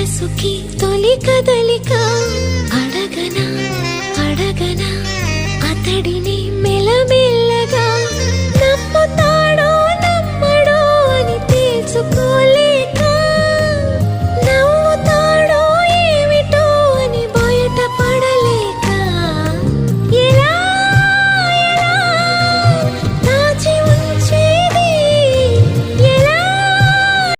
మనసుకి తొలి కదలిక. అడగనా అడగనా అతడిని